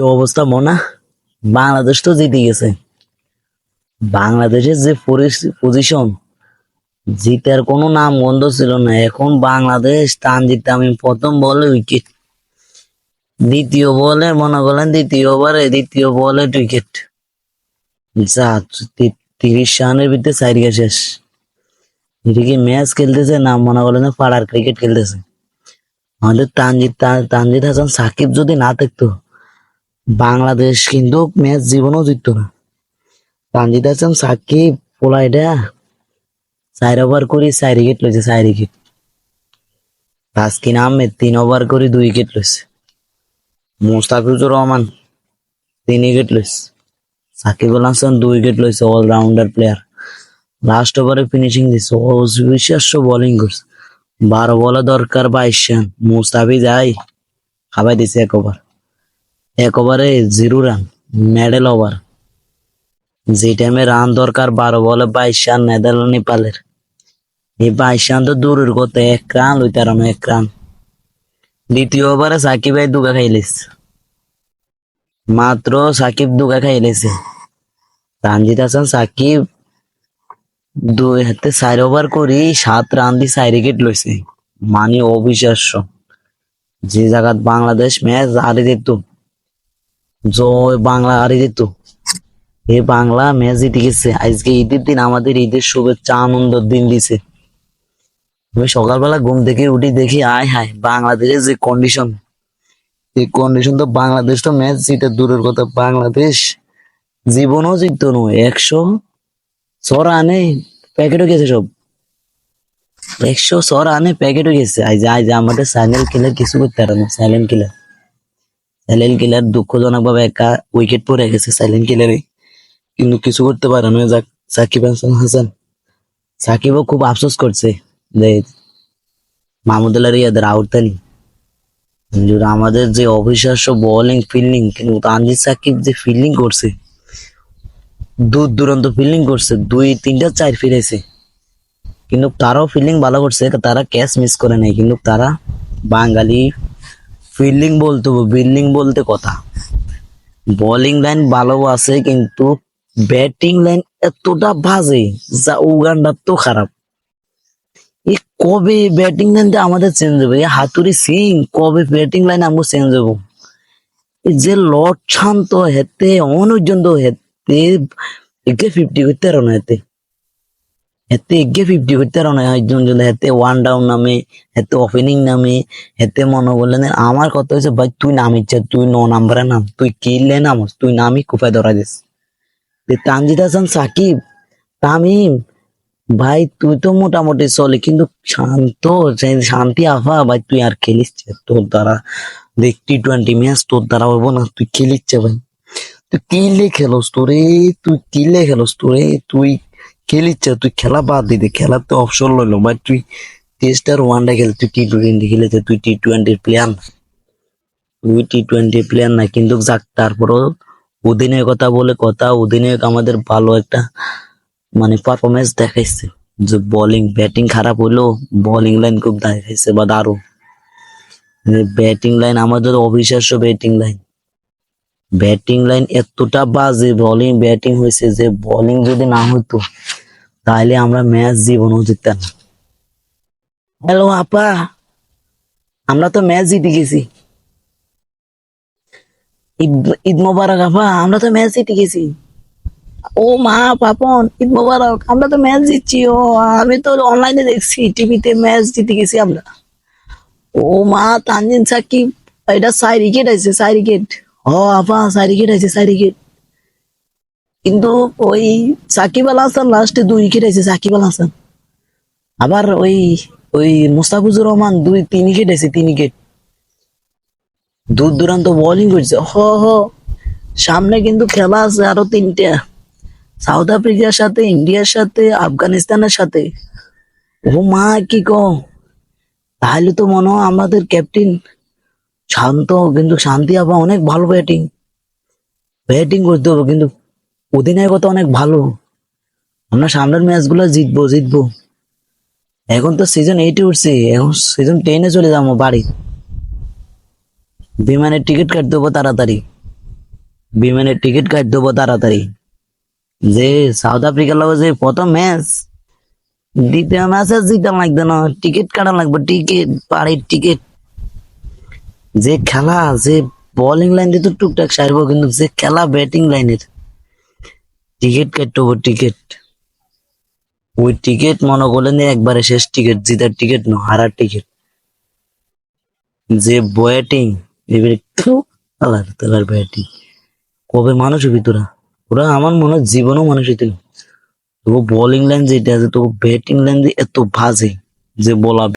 কি অবস্থা মনা? বাংলাদেশ তো জিতে গেছে। বাংলাদেশের যে পজিশন জিতার কোনো নাম গন্ধ ছিল না। এখন বাংলাদেশ তানজিদ তামিম প্রথম বলে উইকেট দ্বিতীয় বলে মনে করলেন দ্বিতীয় ওভারে দ্বিতীয় বলে উইকেট যা তিরিশ রানের ভিতরে সাইডকে শেষ। এটা কি ম্যাচ খেলতেছে না মনে করলেন পাড়ার ক্রিকেট খেলতেছে? আমাদের তানজিদ তা- তানজিদ হাসান সাকিব যদি না থাকতো বাংলাদেশ কিন্তু ম্যাচ জীবনও জিততো না। তানজিদ হাসান সাকিব, পোলাইডা, চার ওভার করি চার উইকেট লইছে, চার উইকেট তাসকিন আহমেদ তিন ওভার করে দুই উইকেট লইছে। মুস্তাফিজুর রহমান তিন উইকেট লইছে। সাকিব আল হাসান দুই উইকেট লইছে অলরাউন্ডার প্লেয়ার লাস্ট ওভারে ফিনিশিং দিছে, অবিশ্বাস্য বোলিং করছে। বারো বলে দরকার বাইশ রান। মুস্তাফিজ আই খাবাই দিছে এক ওভার এক ওভারে জিরো রান মেডেল ওভার যে টাইমে রান দরকার বারো বলে বাইশ রান নেদারল্যান্ড নেপালের। এই বাইশ রান তো দূরের কথা, এক রান লইতে রানো এক রান। দ্বিতীয় ওভারে সাকিব ভাই দুগা খাইলিস মাত্র সাকিব দুগা খাইলেছে তানজিদ হাসান, সাকিব দুই হাতে চার ওভার করি, সাত রান দিয়ে চার উইকেট লইছে। মানে অবিশ্বাস্য। যে জায়গাত বাংলাদেশ ম্যাচ হারি দিত জয় বাংলা হারি দিত এই বাংলা ম্যাচ জিতে গেছে। আজকে ঈদের দিন আমাদের ঈদের শুভেচ্ছা, আনন্দের দিন দিছে। আমি সকালবেলা ঘুম থেকে উঠি দেখি আয় হায়, বাংলাদেশের যে কন্ডিশন এই কন্ডিশন তো বাংলাদেশ তো ম্যাচ জিতে দূরের কথা। বাংলাদেশ জীবনও জিততো না। একশো ছ রানে প্যাকেটও গেছে সব। একশো ছ রানে প্যাকেটও গেছে। আজ আজ আমাদের সাইলেন্ট কিলার কিছু করতে পারে না। সাইলেন্ট কিলার সাইলেন্ট কিলার দুঃখজনক ভাবে একা উইকেট পড়ে গেছে সাইলেন্ট কিলারে কিন্তু কিছু করতে পারে না, যাক, সাকিব হাসান হাসান। সাকিবও খুব আফসোস করছে যে মাহমুদুল্লাহ রিয়াদের আউট তানি আমাদের যে অবিশ্বাস্য বোলিং ফিল্ডিং কিন্তু তানজিদ সাকিব যে ফিল্ডিং করছে, দূর দূরান্ত ফিল্ডিং করছে, দুই, তিনটা, চার ফিরেছে। কিন্তু তারাও ফিল্ডিং ভালো করছে, তারা ক্যাচ মিস করে নাই। কিন্তু তারা বাঙালি ফিল্ডিং বলতে বিল্ডিং বলতে কথা। বোলিং লাইন ভালো আছে, কিন্তু ব্যাটিং লাইন এতটা বাজে যা উগান্ডার তো খারাপ। এই কবে ব্যাটিং লাইন আমাদের চেঞ্জ হবে? হাতুরি সিং, কবে ব্যাটিং লাইন আমগো চেঞ্জ হব? যে লট শান্ত হেতে অনুজন্ত হেতে, একে ফিফটি করতে পারো না হেতে। হেতে একে ফিফটি করতে পারো না। একজন যদি হেতে ওয়ান ডাউন নামে, হেতে ওপেনিং নামে, হেতে মনে করলেন আমার কথা হচ্ছে ভাই, তুই নাম ইচ্ছা, তুই ন নাম্বারে নাম, তুই কিনলে নামস তুই নামই কুপায় ধরা দিস। তানজিদ হাসান সাকিব, তামিম, ভাই, তুই তো মোটামুটি চলে কিন্তু শান্ত শান্তি আফা, ভাই, তুই আর খেলিস তোর দ্বারা দেখ টি টোয়েন্টি ম্যাচ তোর দ্বারা হব না, তুই খেলিস ভাই। তুই কিনলে খেলোস তোরে? তুই কিনলে খেলোস তোরে? তুই খেলিস তুই খেলা বাদ দিতে খেলার তো অপশন লইলো। ভাই, তুই টেস্ট আর ওয়ানডে খেল, তুই টি টোয়েন্টি খেলেছে, তুই টি টোয়েন্টির প্লেয়ার তুই টি টোয়েন্টির প্লেয়ার না, কিন্তু যাক, তারপরও অধিনায়ক কথা বলে কথা, অধিনায়ক আমাদের ভালো একটা মানে পারফরমেন্স দেখাইছে। যে বোলিং ব্যাটিং খারাপ হইল বোলিং লাইন খুব দেখাইছে, বা দারুণ। ব্যাটিং লাইন আমাদের অবিশ্বাস্য ব্যাটিং লাইন ব্যাটিং লাইন এতটা বাজে বোলিং ব্যাটিং হয়েছে যে বোলিং যদি না হতো তাহলে আমরা ম্যাচ জীবনও জিততাম না হ্যালো, আপা। আমরা তো ম্যাচ জিতে গেছি। ঈদ- মোবারক, আপা। আমরা তো ম্যাচ জিতে গেছি। ও মা, পাপন, ঈদ মোবারক। আমরা তো ম্যাচ জিতছি, ও। আমি তো অনলাইনে দেখছি, টিভিতে ম্যাচ জিতে গেছি আমরা। ও মা, তানজিন সাকিব, এটা সাই উইকেট আছে সাই উইকেট ও, আপা সাই উইকেট আছে সাই উইকেট কিন্তু ওই সাকিব আল হাসান লাস্টে দুই উইকেট আছে, সাকিব আল হাসান। আবার ওই ওই মুস্তাফিজুর রহমান দুই, তিন উইকেট আছে, তিন উইকেট দূর দূরান্ত বোলিং করছে। হ হ। সামনে কিন্তু খেলা আছে আরও তিনটা। সাউথ আফ্রিকার সাথে, ইন্ডিয়ার সাথে, আফগানিস্তানের সাথে। ও মা, কি ক তাহলে তো মনে হয় আমাদের ক্যাপ্টেন শান্ত, কিন্তু শান্তি আবার অনেক ভালো ব্যাটিং ব্যাটিং করতে হবে কিন্তু। অধিনায়কতা অনেক ভালো। আমরা সামনের ম্যাচগুলো জিতবো জিতবো। এখন তো সিজন এইটে উঠছে, এখন সিজন টেনে চলে যাব বাড়ি। বিমানের টিকিট কাটতে হব তাড়াতাড়ি। বিমানের টিকিট কাট দেবো তাড়াতাড়ি। যে সাউথ আফ্রিকার লগে যে প্রথম ম্যাচ দ্বিতীয় ম্যাচে জিতা লাগবে না। টিকিট কাটা লাগবে টিকিট বাড়ির টিকিট যে খেলা, যে বোলিং লাইন দিয়ে তো টুকটাক সারবো, কিন্তু যে খেলা ব্যাটিং লাইনের টিকিট কাটতে হবে টিকিট ওই টিকিট মনে করলেন একবারে শেষ টিকিট জিতার টিকিট না, হারার টিকিট যে ব্যাটিং এবারে তালার তালার ব্যাটিং কবে মানুষ হবি তোরা? ওরা আমার মনে হয় জীবনও মানুষ হইতে তবু বোলিং লাইন যেটা আছে, তবু ব্যাটিং লাইন যে এত বাজে, যে বলা